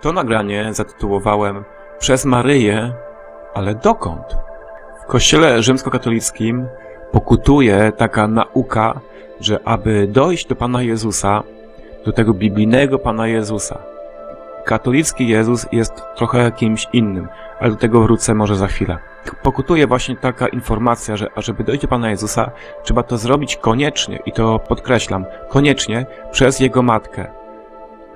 To nagranie zatytułowałem Przez Maryję, ale dokąd? W kościele rzymskokatolickim pokutuje taka nauka, że aby dojść do Pana Jezusa, do tego biblijnego Pana Jezusa, katolicki Jezus jest trochę kimś innym, ale do tego wrócę może za chwilę. Pokutuje właśnie taka informacja, że ażeby dojść do Pana Jezusa, trzeba to zrobić koniecznie, i to podkreślam, koniecznie przez Jego matkę.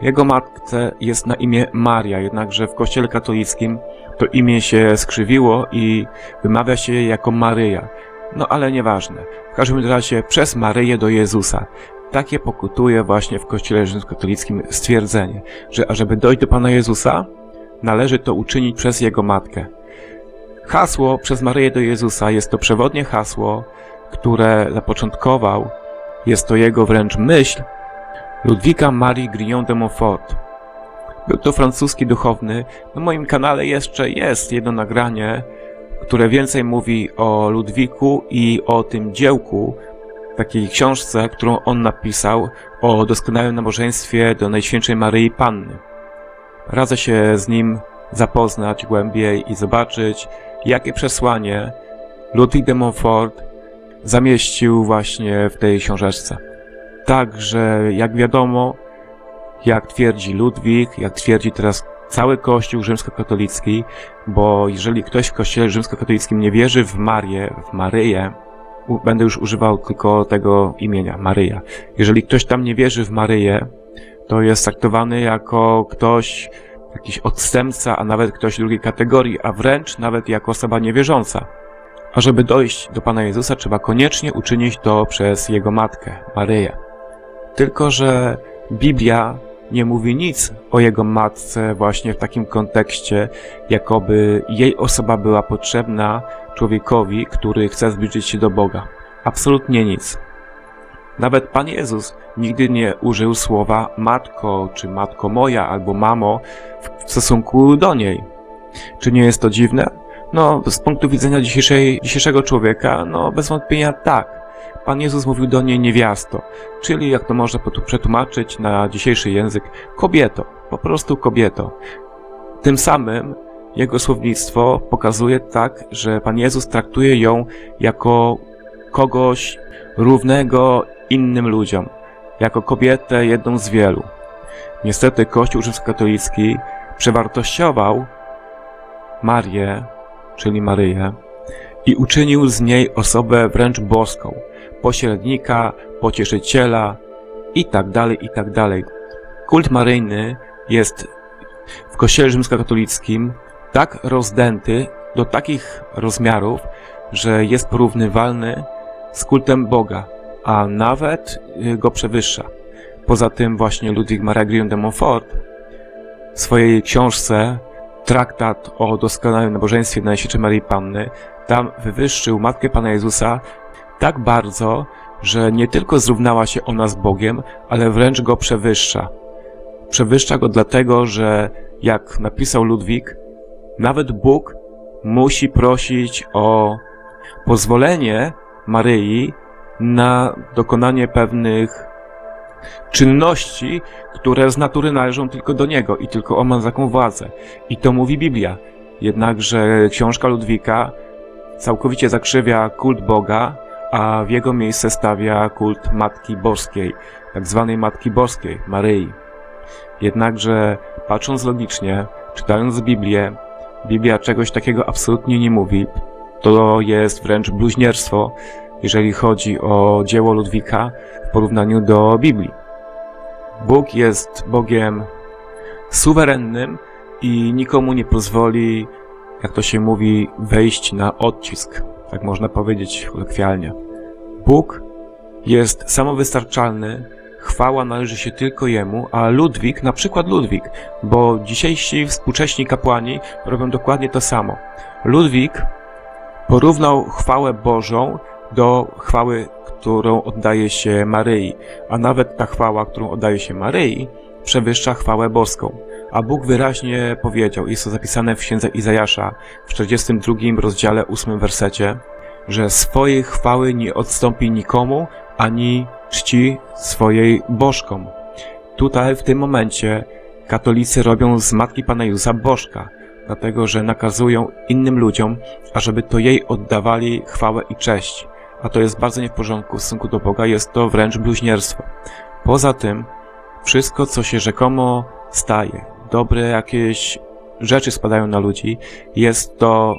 Jego matce jest na imię Maria, jednakże w kościele katolickim to imię się skrzywiło i wymawia się je jako Maryja. No ale nieważne. W każdym razie przez Maryję do Jezusa. Takie pokutuje właśnie w kościele rzymskokatolickim stwierdzenie, że ażeby dojść do Pana Jezusa, należy to uczynić przez Jego matkę. Hasło przez Maryję do Jezusa jest to przewodnie hasło, które zapoczątkował, jest to jego wręcz myśl, Ludwika Marie Grignon de Montfort. Był to francuski duchowny. Na moim kanale jeszcze jest jedno nagranie, które więcej mówi o Ludwiku i o tym dziełku, takiej książce, którą on napisał o doskonałym nabożeństwie do Najświętszej Maryi Panny. Radzę się z nim zapoznać głębiej i zobaczyć, jakie przesłanie Ludwik de Montfort zamieścił właśnie w tej książeczce. Także, jak wiadomo, jak twierdzi Ludwik, jak twierdzi teraz cały Kościół rzymskokatolicki, bo jeżeli ktoś w Kościele rzymskokatolickim nie wierzy w Marię, w Maryję, będę już używał tylko tego imienia, Maryja. Jeżeli ktoś tam nie wierzy w Maryję, to jest traktowany jako ktoś, jakiś odstępca, a nawet ktoś drugiej kategorii, a wręcz nawet jako osoba niewierząca. A żeby dojść do Pana Jezusa, trzeba koniecznie uczynić to przez Jego matkę, Maryję. Tylko, że Biblia nie mówi nic o Jego matce właśnie w takim kontekście, jakoby jej osoba była potrzebna człowiekowi, który chce zbliżyć się do Boga. Absolutnie nic. Nawet Pan Jezus nigdy nie użył słowa matko, czy matko moja, albo mamo w stosunku do niej. Czy nie jest to dziwne? No, z punktu widzenia dzisiejszego człowieka, no bez wątpienia tak. Pan Jezus mówił do niej niewiasto, czyli jak to można przetłumaczyć na dzisiejszy język, kobieto, po prostu kobieto. Tym samym jego słownictwo pokazuje tak, że Pan Jezus traktuje ją jako kogoś równego innym ludziom, jako kobietę jedną z wielu. Niestety Kościół rzymskokatolicki przewartościował Marię, czyli Maryję, i uczynił z niej osobę wręcz boską, pośrednika, pocieszyciela i tak dalej, i tak. Kult maryjny jest w kościele rzymskokatolickim tak rozdęty do takich rozmiarów, że jest porównywalny z kultem Boga, a nawet y, go przewyższa. Poza tym właśnie Ludwik Maria Grignon de Montfort w swojej książce Traktat o doskonałym nabożeństwie Najświętszej Maryi Panny tam wywyższył Matkę Pana Jezusa tak bardzo, że nie tylko zrównała się ona z Bogiem, ale wręcz go przewyższa. Przewyższa go dlatego, że jak napisał Ludwik, nawet Bóg musi prosić o pozwolenie Maryi na dokonanie pewnych czynności, które z natury należą tylko do Niego i tylko On ma taką władzę. I to mówi Biblia. Jednakże książka Ludwika całkowicie zakrzywia kult Boga, a w jego miejsce stawia kult Matki Boskiej, tak zwanej Matki Boskiej, Maryi. Jednakże patrząc logicznie, czytając Biblię, Biblia czegoś takiego absolutnie nie mówi. To jest wręcz bluźnierstwo, jeżeli chodzi o dzieło Ludwika w porównaniu do Biblii. Bóg jest Bogiem suwerennym i nikomu nie pozwoli, jak to się mówi, wejść na odcisk, tak można powiedzieć kolokwialnie. Bóg jest samowystarczalny, chwała należy się tylko Jemu, a Ludwik, na przykład Ludwik, bo dzisiejsi współcześni kapłani robią dokładnie to samo. Ludwik porównał chwałę Bożą do chwały, którą oddaje się Maryi, a nawet ta chwała, którą oddaje się Maryi, przewyższa chwałę boską. A Bóg wyraźnie powiedział, jest to zapisane w księdze Izajasza w 42 rozdziale 8 wersecie, że swojej chwały nie odstąpi nikomu, ani czci swojej bożkom. Tutaj w tym momencie katolicy robią z matki Pana Jezusa bożka, dlatego że nakazują innym ludziom, ażeby to jej oddawali chwałę i cześć. A to jest bardzo nie w porządku w stosunku do Boga, jest to wręcz bluźnierstwo. Poza tym, wszystko, co się rzekomo staje, dobre jakieś rzeczy spadają na ludzi, jest to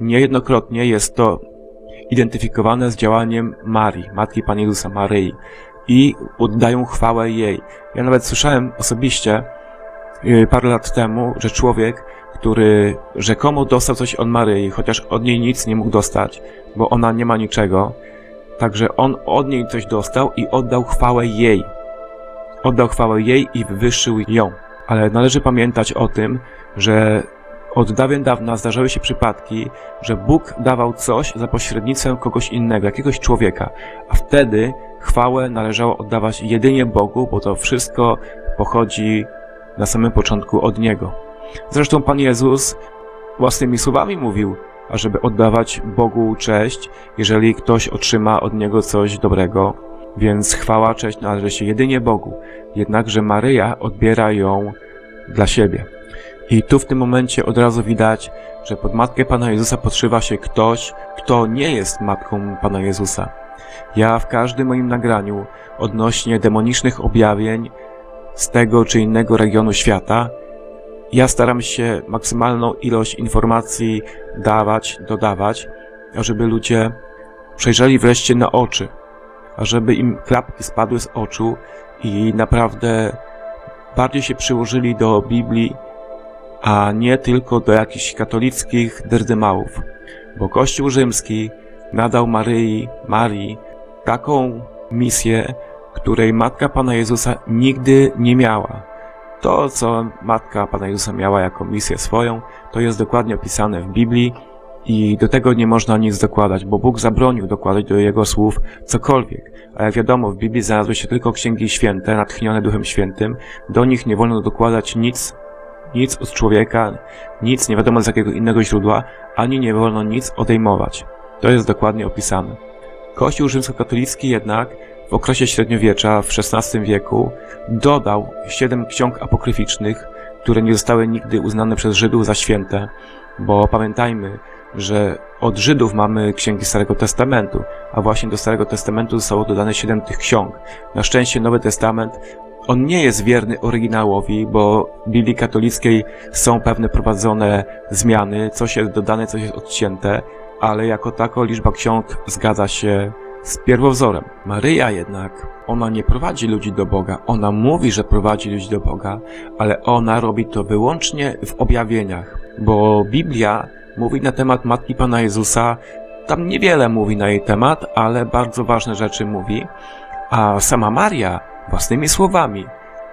niejednokrotnie jest to identyfikowane z działaniem Marii, Matki Pana Jezusa, Maryi i oddają chwałę jej. Ja nawet słyszałem osobiście yy, parę lat temu, że człowiek, który rzekomo dostał coś od Maryi, chociaż od niej nic nie mógł dostać, bo ona nie ma niczego, także on od niej coś dostał i oddał chwałę jej. Oddał chwałę jej i wywyższył ją. Ale należy pamiętać o tym, że od dawien dawna zdarzały się przypadki, że Bóg dawał coś za pośrednictwem kogoś innego, jakiegoś człowieka, a wtedy chwałę należało oddawać jedynie Bogu, bo to wszystko pochodzi na samym początku od Niego. Zresztą Pan Jezus własnymi słowami mówił, ażeby oddawać Bogu cześć, jeżeli ktoś otrzyma od Niego coś dobrego, więc chwała, cześć należy się jedynie Bogu, jednakże Maryja odbiera ją dla siebie. I tu w tym momencie od razu widać, że pod matkę Pana Jezusa podszywa się ktoś, kto nie jest matką Pana Jezusa. Ja w każdym moim nagraniu odnośnie demonicznych objawień z tego czy innego regionu świata, ja staram się maksymalną ilość informacji dawać, dodawać, ażeby ludzie przejrzeli wreszcie na oczy, ażeby im klapki spadły z oczu i naprawdę bardziej się przyłożyli do Biblii, a nie tylko do jakichś katolickich derdymałów, bo Kościół rzymski nadał Maryi, Marii taką misję, której Matka Pana Jezusa nigdy nie miała. To, co Matka Pana Jezusa miała jako misję swoją, to jest dokładnie opisane w Biblii i do tego nie można nic dokładać, bo Bóg zabronił dokładać do Jego słów cokolwiek. A jak wiadomo, w Biblii znalazły się tylko księgi święte, natchnione Duchem Świętym. Do nich nie wolno dokładać nic, nic od człowieka, nic nie wiadomo z jakiego innego źródła, ani nie wolno nic odejmować. To jest dokładnie opisane. Kościół rzymskokatolicki jednak w okresie średniowiecza w XVI wieku dodał siedem ksiąg apokryficznych, które nie zostały nigdy uznane przez Żydów za święte, bo pamiętajmy, że od Żydów mamy księgi Starego Testamentu, a właśnie do Starego Testamentu zostało dodane siedem tych ksiąg. Na szczęście Nowy Testament on nie jest wierny oryginałowi, bo w Biblii katolickiej są pewne prowadzone zmiany, coś jest dodane, coś jest odcięte, ale jako tako liczba ksiąg zgadza się z pierwowzorem. Maryja jednak, ona nie prowadzi ludzi do Boga. Ona mówi, że prowadzi ludzi do Boga, ale ona robi to wyłącznie w objawieniach, bo Biblia mówi na temat Matki Pana Jezusa, tam niewiele mówi na jej temat, ale bardzo ważne rzeczy mówi, a sama Maria własnymi słowami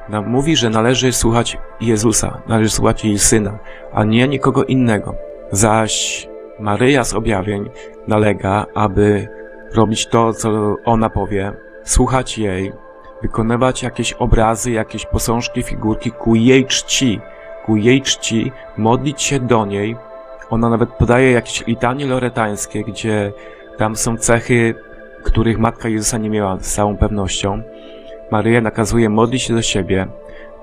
nam mówi, że należy słuchać Jezusa, należy słuchać jej Syna, a nie nikogo innego. Zaś Maryja z objawień nalega, aby robić to, co ona powie, słuchać jej, wykonywać jakieś obrazy, jakieś posążki, figurki ku jej czci, ku jej czci, modlić się do niej. Ona nawet podaje jakieś litanie loretańskie, gdzie tam są cechy, których Matka Jezusa nie miała z całą pewnością. Maryja nakazuje modlić się do siebie,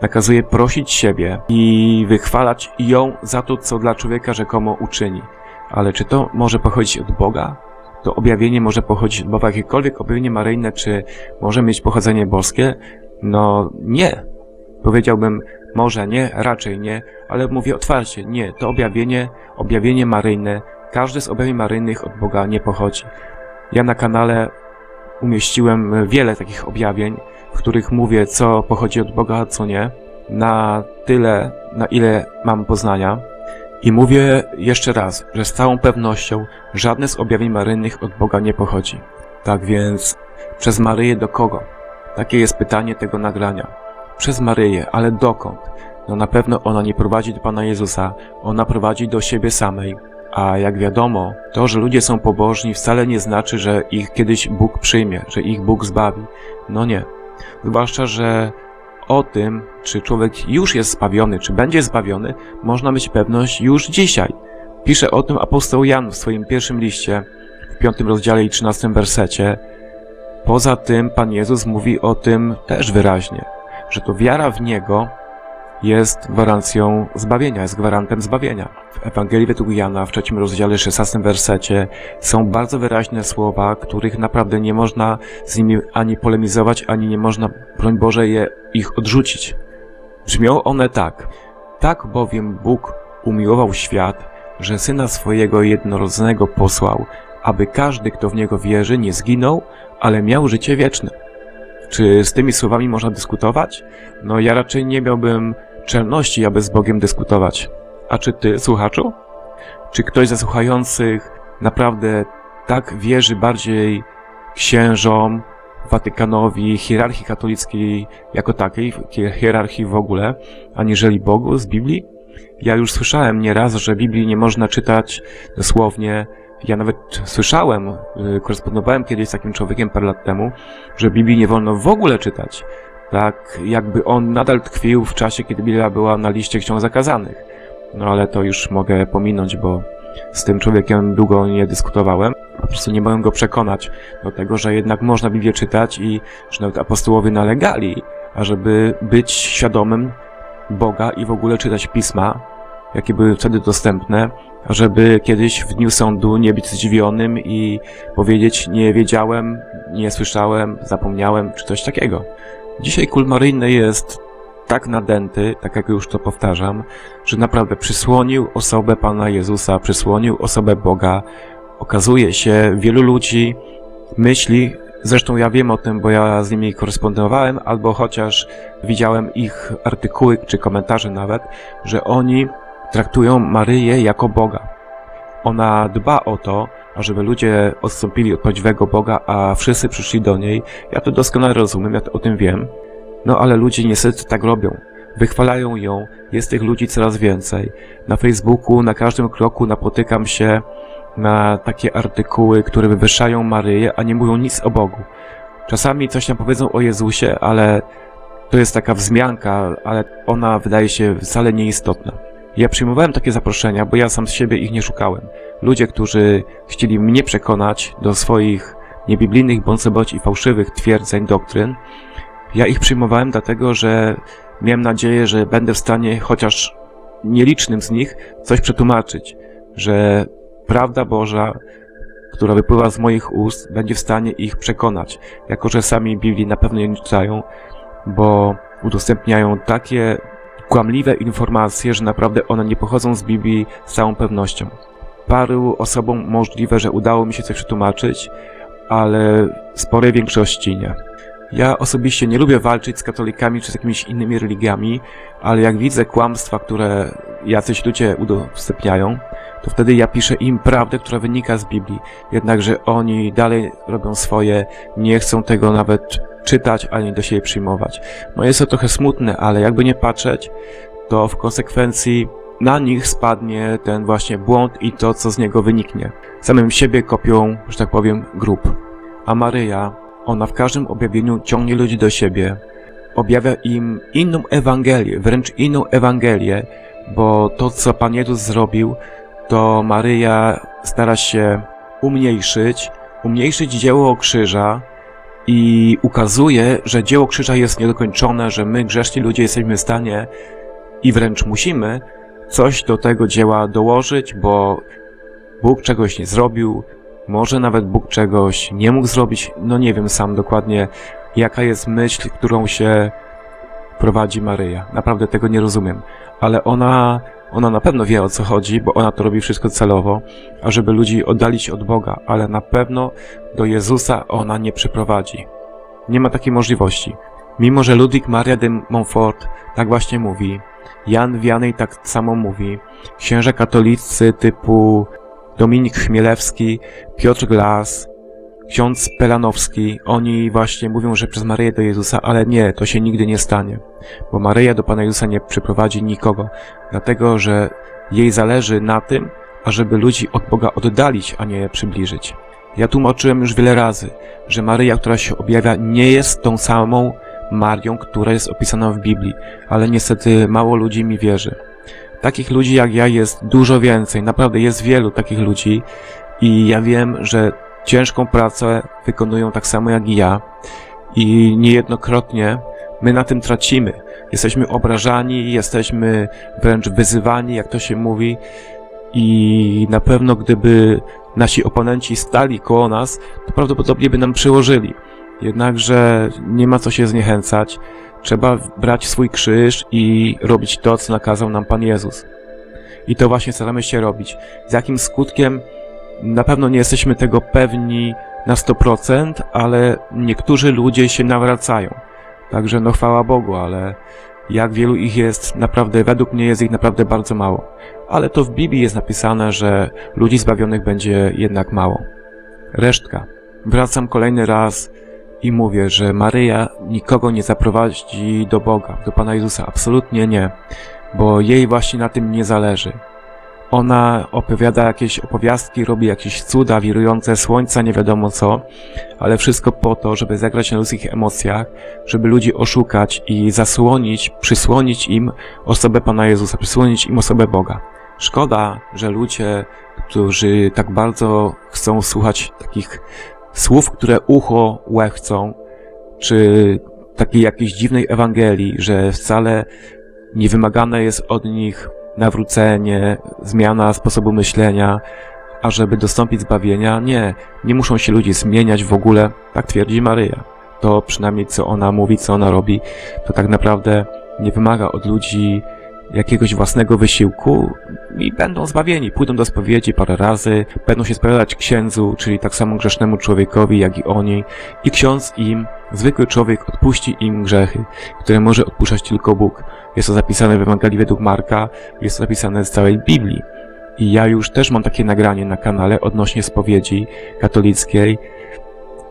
nakazuje prosić siebie i wychwalać ją za to, co dla człowieka rzekomo uczyni. Ale czy to może pochodzić od Boga? To objawienie może pochodzić od Boga, jakiekolwiek objawienie maryjne, czy może mieć pochodzenie boskie? No nie. Powiedziałbym, może nie, raczej nie, ale mówię otwarcie, nie, to objawienie, objawienie maryjne, każde z objawień maryjnych od Boga nie pochodzi. Ja na kanale umieściłem wiele takich objawień, w których mówię, co pochodzi od Boga, a co nie, na tyle, na ile mam poznania. I mówię jeszcze raz, że z całą pewnością żadne z objawień maryjnych od Boga nie pochodzi. Tak więc, przez Maryję do kogo? Takie jest pytanie tego nagrania. Przez Maryję, ale dokąd? No na pewno ona nie prowadzi do Pana Jezusa, ona prowadzi do siebie samej. A jak wiadomo, to, że ludzie są pobożni wcale nie znaczy, że ich kiedyś Bóg przyjmie, że ich Bóg zbawi. No nie. Zwłaszcza, że o tym, czy człowiek już jest zbawiony, czy będzie zbawiony, można mieć pewność już dzisiaj. Pisze o tym apostoł Jan w swoim pierwszym liście, w piątym rozdziale i trzynastym wersecie. Poza tym Pan Jezus mówi o tym też wyraźnie, że to wiara w Niego jest gwarancją zbawienia, jest gwarantem zbawienia. W Ewangelii według Jana w trzecim rozdziale, 16 wersecie są bardzo wyraźne słowa, których naprawdę nie można z nimi ani polemizować, ani nie można, broń Boże, je, ich odrzucić. Brzmią one tak. Tak bowiem Bóg umiłował świat, że Syna swojego jednorodzonego posłał, aby każdy, kto w Niego wierzy, nie zginął, ale miał życie wieczne. Czy z tymi słowami można dyskutować? No ja raczej nie miałbym czelności, aby z Bogiem dyskutować. A czy ty, słuchaczu? Czy ktoś ze słuchających naprawdę tak wierzy bardziej księżom, Watykanowi, hierarchii katolickiej jako takiej, hi- hierarchii w ogóle, aniżeli Bogu z Biblii? Ja już słyszałem nieraz, że Biblii nie można czytać dosłownie. Ja nawet słyszałem, y, korespondowałem kiedyś z takim człowiekiem parę lat temu, że Biblii nie wolno w ogóle czytać. Tak, jakby on nadal tkwił w czasie, kiedy Biblia była na liście ksiąg zakazanych. No ale to już mogę pominąć, bo z tym człowiekiem długo nie dyskutowałem. Po prostu nie mogłem go przekonać do tego, że jednak można Biblię czytać i że nawet apostołowie nalegali, ażeby być świadomym Boga i w ogóle czytać pisma, jakie były wtedy dostępne, żeby kiedyś w dniu sądu nie być zdziwionym i powiedzieć nie wiedziałem, nie słyszałem, zapomniałem, czy coś takiego. Dzisiaj kult maryjny jest tak nadęty, tak jak już to powtarzam, że naprawdę przysłonił osobę Pana Jezusa, przysłonił osobę Boga. Okazuje się, wielu ludzi myśli, zresztą ja wiem o tym, bo ja z nimi korespondowałem, albo chociaż widziałem ich artykuły czy komentarze nawet, że oni traktują Maryję jako Boga. Ona dba o to, ażeby ludzie odstąpili od prawdziwego Boga, a wszyscy przyszli do niej. Ja to doskonale rozumiem, ja to o tym wiem. No ale ludzie niestety tak robią. Wychwalają ją, jest tych ludzi coraz więcej. Na Facebooku na każdym kroku napotykam się na takie artykuły, które wywyższają Maryję, a nie mówią nic o Bogu. Czasami coś tam powiedzą o Jezusie, ale to jest taka wzmianka, ale ona wydaje się wcale nieistotna. Ja przyjmowałem takie zaproszenia, bo ja sam z siebie ich nie szukałem. Ludzie, którzy chcieli mnie przekonać do swoich niebiblijnych bądź i fałszywych twierdzeń, doktryn, ja ich przyjmowałem dlatego, że miałem nadzieję, że będę w stanie chociaż nielicznym z nich coś przetłumaczyć, że prawda Boża, która wypływa z moich ust, będzie w stanie ich przekonać, jako że sami Biblii na pewno nie czytają, bo udostępniają takie kłamliwe informacje, że naprawdę one nie pochodzą z Biblii z całą pewnością. Paru osobom możliwe, że udało mi się coś przetłumaczyć, ale sporej większości nie. Ja osobiście nie lubię walczyć z katolikami czy z jakimiś innymi religiami, ale jak widzę kłamstwa, które jacyś ludzie udostępniają, to wtedy ja piszę im prawdę, która wynika z Biblii. Jednakże oni dalej robią swoje, nie chcą tego nawet czytać ani do siebie przyjmować. No jest to trochę smutne, ale jakby nie patrzeć, to w konsekwencji na nich spadnie ten właśnie błąd i to, co z niego wyniknie. Samym siebie kopią, że tak powiem, grup. A Maryja, ona w każdym objawieniu ciągnie ludzi do siebie, objawia im inną Ewangelię, wręcz inną Ewangelię, bo to, co Pan Jezus zrobił, to Maryja stara się umniejszyć, umniejszyć dzieło krzyża i ukazuje, że dzieło krzyża jest niedokończone, że my, grzeszni ludzie, jesteśmy w stanie i wręcz musimy coś do tego dzieła dołożyć, bo Bóg czegoś nie zrobił, może nawet Bóg czegoś nie mógł zrobić, no nie wiem sam dokładnie, jaka jest myśl, którą się prowadzi Maryja. Naprawdę tego nie rozumiem, ale ona, ona na pewno wie o co chodzi, bo ona to robi wszystko celowo, ażeby ludzi oddalić od Boga, ale na pewno do Jezusa ona nie przyprowadzi. Nie ma takiej możliwości. Mimo, że Ludwik Maria de Montfort tak właśnie mówi, Jan Wianej tak samo mówi, księża katolicy typu Dominik Chmielewski, Piotr Glas, ksiądz Pelanowski, oni właśnie mówią, że przez Maryję do Jezusa, ale nie, to się nigdy nie stanie, bo Maryja do Pana Jezusa nie przyprowadzi nikogo, dlatego że jej zależy na tym, ażeby ludzi od Boga oddalić, a nie przybliżyć. Ja tłumaczyłem już wiele razy, że Maryja, która się objawia, nie jest tą samą Marią, która jest opisana w Biblii, ale niestety mało ludzi mi wierzy. Takich ludzi jak ja jest dużo więcej, naprawdę jest wielu takich ludzi i ja wiem, że ciężką pracę wykonują tak samo jak i ja i niejednokrotnie My na tym tracimy. Jesteśmy obrażani, jesteśmy wręcz wyzywani, jak to się mówi. I na pewno, gdyby nasi oponenci stali koło nas, to prawdopodobnie by nam przyłożyli. Jednakże nie ma co się zniechęcać. Trzeba brać swój krzyż i robić to, co nakazał nam Pan Jezus. I to właśnie staramy się robić. Z jakim skutkiem? Na pewno nie jesteśmy tego pewni na 100%, ale niektórzy ludzie się nawracają. Także no chwała Bogu, ale jak wielu ich jest, naprawdę, według mnie jest ich naprawdę bardzo mało. Ale to w Biblii jest napisane, że ludzi zbawionych będzie jednak mało. Resztka. Wracam kolejny raz i mówię, że Maryja nikogo nie zaprowadzi do Boga, do Pana Jezusa. Absolutnie nie, bo jej właśnie na tym nie zależy. Ona opowiada jakieś opowiastki, robi jakieś cuda, wirujące słońca, nie wiadomo co, ale wszystko po to, żeby zagrać na ludzkich emocjach, żeby ludzi oszukać i zasłonić, przysłonić im osobę Pana Jezusa, przysłonić im osobę Boga. Szkoda, że ludzie, którzy tak bardzo chcą słuchać takich słów, które ucho łechcą, czy takiej jakiejś dziwnej Ewangelii, że wcale nie wymagane jest od nich nawrócenie, zmiana sposobu myślenia, a żeby dostąpić zbawienia, nie, nie muszą się ludzie zmieniać w ogóle, tak twierdzi Maryja. To przynajmniej co ona mówi, co ona robi, to tak naprawdę nie wymaga od ludzi jakiegoś własnego wysiłku i będą zbawieni. Pójdą do spowiedzi parę razy, będą się spowiadać księdzu, czyli tak samo grzesznemu człowiekowi, jak i oni. I ksiądz im, zwykły człowiek, odpuści im grzechy, które może odpuszczać tylko Bóg. Jest to zapisane w Ewangelii według Marka, jest to zapisane z całej Biblii. I ja już też mam takie nagranie na kanale odnośnie spowiedzi katolickiej.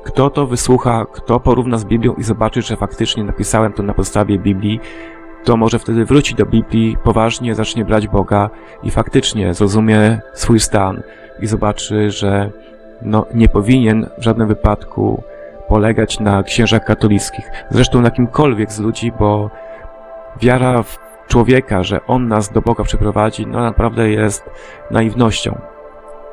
Kto to wysłucha, kto porówna z Biblią i zobaczy, że faktycznie napisałem to na podstawie Biblii, to może wtedy wróci do Biblii, poważnie zacznie brać Boga i faktycznie zrozumie swój stan i zobaczy, że no, nie powinien w żadnym wypadku polegać na księżach katolickich. Zresztą na kimkolwiek z ludzi, bo wiara w człowieka, że on nas do Boga przyprowadzi, no naprawdę jest naiwnością.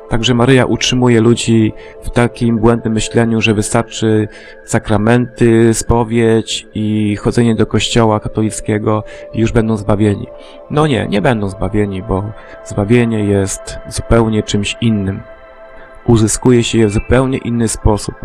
Także Maryja utrzymuje ludzi w takim błędnym myśleniu, że wystarczy sakramenty, spowiedź i chodzenie do kościoła katolickiego i już będą zbawieni. No nie, nie będą zbawieni, bo zbawienie jest zupełnie czymś innym. Uzyskuje się je w zupełnie inny sposób.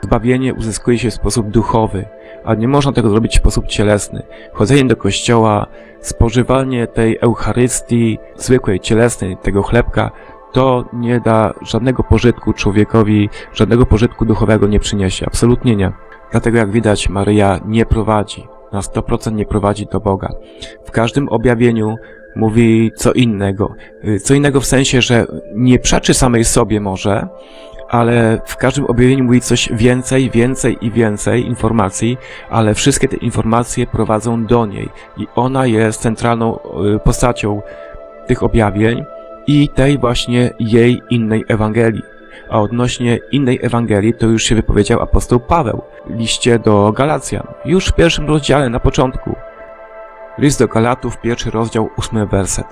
Zbawienie uzyskuje się w sposób duchowy, a nie można tego zrobić w sposób cielesny. Chodzenie do kościoła, spożywanie tej Eucharystii, zwykłej, cielesnej, tego chlebka, to nie da żadnego pożytku człowiekowi, żadnego pożytku duchowego nie przyniesie. Absolutnie nie. Dlatego jak widać, Maryja nie prowadzi, na 100% nie prowadzi do Boga. W każdym objawieniu mówi co innego. Y, Co innego w sensie, że nie przeczy samej sobie może, ale w każdym objawieniu mówi coś więcej, więcej i więcej informacji, ale wszystkie te informacje prowadzą do niej i ona jest centralną y, postacią tych objawień i tej właśnie jej innej Ewangelii. A odnośnie innej Ewangelii to już się wypowiedział apostoł Paweł w liście do Galacjan, już w pierwszym rozdziale na początku. List do Galatów, pierwszy rozdział, ósmy werset.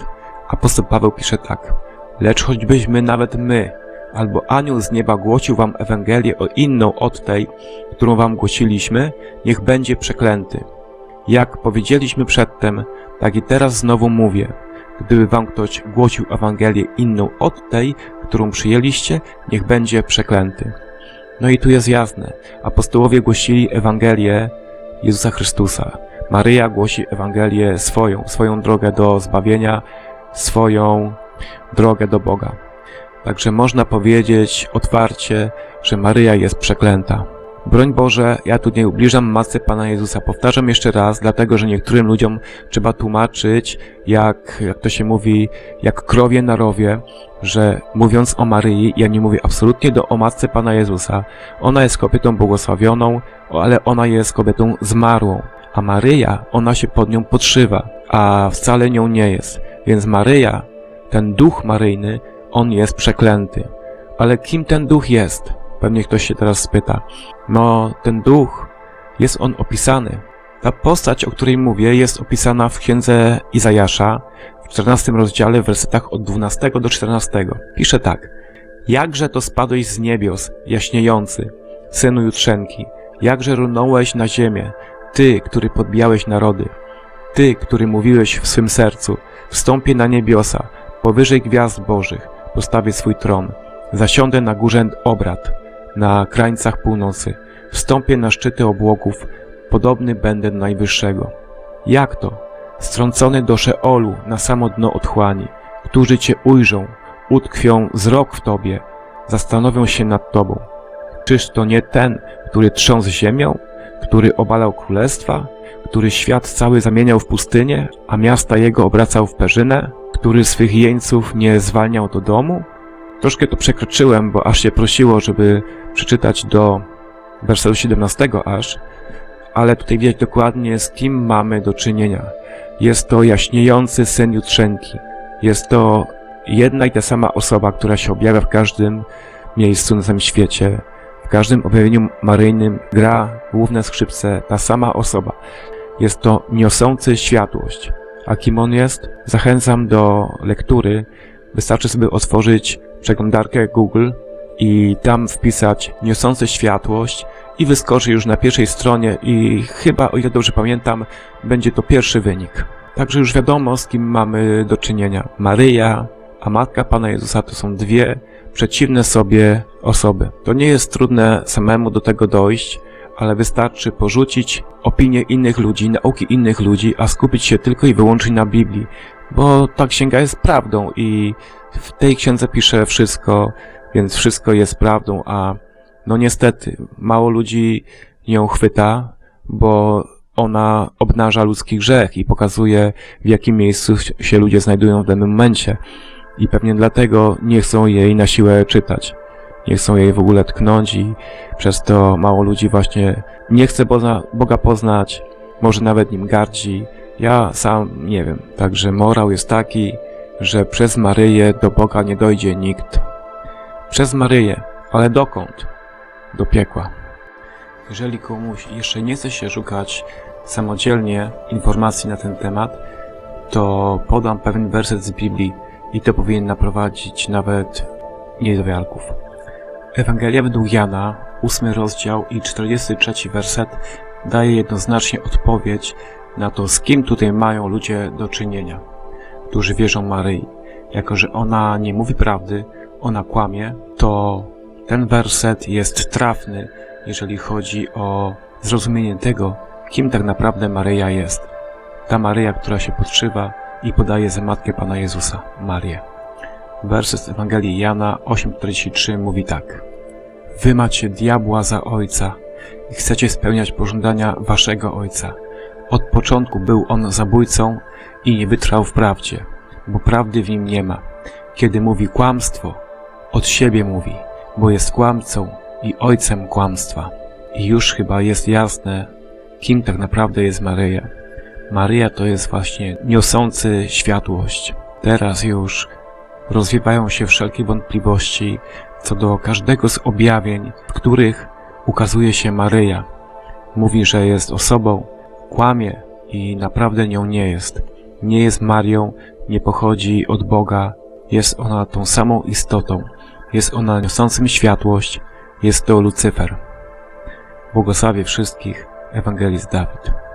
Apostoł Paweł pisze tak. Lecz choćbyśmy nawet my, albo anioł z nieba głosił wam Ewangelię o inną od tej, którą wam głosiliśmy, niech będzie przeklęty. Jak powiedzieliśmy przedtem, tak i teraz znowu mówię. Gdyby wam ktoś głosił Ewangelię inną od tej, którą przyjęliście, niech będzie przeklęty. No i tu jest jasne. Apostołowie głosili Ewangelię Jezusa Chrystusa. Maryja głosi Ewangelię swoją, swoją drogę do zbawienia, swoją drogę do Boga. Także można powiedzieć otwarcie, że Maryja jest przeklęta. Broń Boże, ja tu nie ubliżam masy Pana Jezusa. Powtarzam jeszcze raz, dlatego że niektórym ludziom trzeba tłumaczyć, jak, jak to się mówi, jak krowie na rowie, że mówiąc o Maryi, ja nie mówię absolutnie do o matce Pana Jezusa. Ona jest kobietą błogosławioną, ale ona jest kobietą zmarłą. A Maryja, ona się pod nią podszywa, a wcale nią nie jest. Więc Maryja, ten duch maryjny, on jest przeklęty. Ale kim ten duch jest? Pewnie ktoś się teraz spyta. No, ten duch, jest on opisany. Ta postać, o której mówię, jest opisana w księdze Izajasza w 14 rozdziale w wersetach od 12 do 14. Pisze tak. Jakże to spadłeś z niebios, jaśniejący, synu Jutrzenki, jakże runąłeś na ziemię, Ty, który podbijałeś narody, Ty, który mówiłeś w swym sercu, wstąpię na niebiosa, powyżej gwiazd bożych, postawię swój tron, zasiądę na górze obrad, na krańcach północy, wstąpię na szczyty obłoków, podobny będę do Najwyższego. Jak to? Strącony do Szeolu, na samo dno otchłani, którzy Cię ujrzą, utkwią wzrok w Tobie, zastanowią się nad Tobą. Czyż to nie ten, który trząsł ziemią, który obalał królestwa, który świat cały zamieniał w pustynię, a miasta jego obracał w perzynę, który swych jeńców nie zwalniał do domu? Troszkę to przekroczyłem, bo aż się prosiło, żeby przeczytać do wersetu 17 aż, ale tutaj widać dokładnie z kim mamy do czynienia. Jest to jaśniejący syn Jutrzenki. Jest to jedna i ta sama osoba, która się objawia w każdym miejscu na tym świecie. W każdym objawieniu maryjnym gra główne skrzypce ta sama osoba. Jest to niosący światłość. A kim on jest? Zachęcam do lektury. Wystarczy sobie otworzyć przeglądarkę Google i tam wpisać niosący światłość i wyskoczy już na pierwszej stronie i chyba, o ile dobrze pamiętam, będzie to pierwszy wynik. Także już wiadomo, z kim mamy do czynienia. Maryja, a Matka Pana Jezusa to są dwie przeciwne sobie osoby. To nie jest trudne samemu do tego dojść, ale wystarczy porzucić opinie innych ludzi, nauki innych ludzi, a skupić się tylko i wyłącznie na Biblii, bo ta księga jest prawdą i w tej księdze pisze wszystko, więc wszystko jest prawdą, a no niestety mało ludzi ją chwyta, bo ona obnaża ludzki grzech i pokazuje w jakim miejscu się ludzie znajdują w danym momencie i pewnie dlatego nie chcą jej na siłę czytać. Nie chcą jej w ogóle tknąć i przez to mało ludzi właśnie nie chce Boga, Boga poznać, może nawet nim gardzi. Ja sam nie wiem. Także morał jest taki, że przez Maryję do Boga nie dojdzie nikt. Przez Maryję, ale dokąd? Do piekła. Jeżeli komuś jeszcze nie chce się szukać samodzielnie informacji na ten temat, to podam pewien werset z Biblii i to powinien naprowadzić nawet niedowiarków. Ewangelia według Jana, 8 rozdział i 43 werset daje jednoznacznie odpowiedź na to, z kim tutaj mają ludzie do czynienia, którzy wierzą Maryi. Jako, że ona nie mówi prawdy, ona kłamie, to ten werset jest trafny, jeżeli chodzi o zrozumienie tego, kim tak naprawdę Maryja jest. Ta Maryja, która się podszywa i podaje za matkę Pana Jezusa, Marię. Werset z Ewangelii Jana 8,43 mówi tak. Wy macie diabła za ojca i chcecie spełniać pożądania waszego ojca. Od początku był on zabójcą i nie wytrwał w prawdzie, bo prawdy w nim nie ma. Kiedy mówi kłamstwo, od siebie mówi, bo jest kłamcą i ojcem kłamstwa. I już chyba jest jasne, kim tak naprawdę jest Maryja. Maryja to jest właśnie niosący światłość. Teraz już rozwiewają się wszelkie wątpliwości co do każdego z objawień, w których ukazuje się Maryja. Mówi, że jest osobą, kłamie i naprawdę nią nie jest. Nie jest Marią, nie pochodzi od Boga, jest ona tą samą istotą, jest ona niosącym światłość, jest to Lucyfer. Błogosławię wszystkich, Ewangelist Dawid.